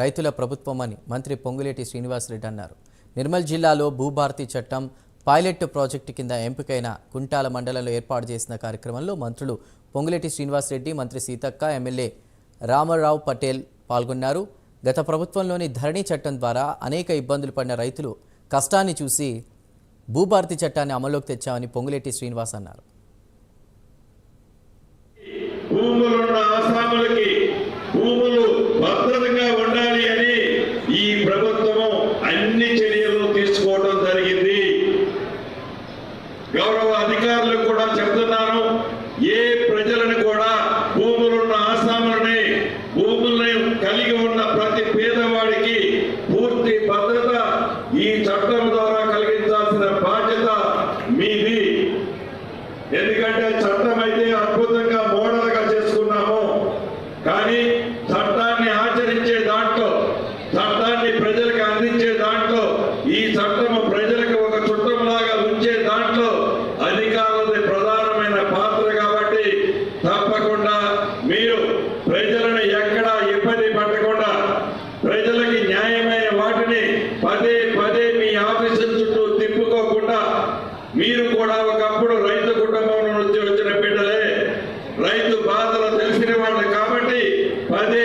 రైతుల ప్రభుత్వమని మంత్రి పొంగులేటి శ్రీనివాసరెడ్డి అన్నారు. నిర్మల్ జిల్లాలో భూభారతి చట్టం పైలట్ ప్రాజెక్టు కింద ఎంపికైన కుంటాల మండలంలో ఏర్పాటు చేసిన కార్యక్రమంలో మంత్రులు పొంగులేటి శ్రీనివాసరెడ్డి మంత్రి సీతక్క ఎమ్మెల్యే రామారావు పటేల్ పాల్గొన్నారు. గత ప్రభుత్వంలోని ధరణి చట్టం ద్వారా అనేక ఇబ్బందులు పడిన రైతులు కష్టాన్ని చూసి భూభారతి చట్టాన్ని అమల్లోకి తెచ్చామని పొంగులేటి శ్రీనివాస్ అన్నారు. ప్రభుత్వము అన్ని చర్యలు తీసుకోవడం జరిగింది. గౌరవ అధికారులకు కూడా చెప్తున్నాను ఏ ప్రజలను కూడా భూములున్న ఆసాములని భూముల్ని కలిగి ఉన్న ప్రతి పేదవాడికి పూర్తి భద్రత ఈ చట్టం ద్వారా కలిగించాల్సిన బాధ్యత మీది. ఎందుకంటే చట్టం అయితే అద్భుతంగా ఈ చట్టము ప్రజలకు ఒక చుట్టంలాగా ఉంచే దాంట్లో అధికారులది ప్రధానమైన పాత్ర కాబట్టి తప్పకుండా మీరు ప్రజలను ఎక్కడ ఇబ్బంది పడకుండా ప్రజలకి న్యాయమైన వాటిని పదే పదే మీ ఆఫీసుల చుట్టూ తిప్పుకోకుండా మీరు కూడా ఒకప్పుడు రైతు కుటుంబం నుంచి వచ్చిన బిడ్డలే. రైతు బాధలు తెలిసిన వాళ్ళు కాబట్టి పదే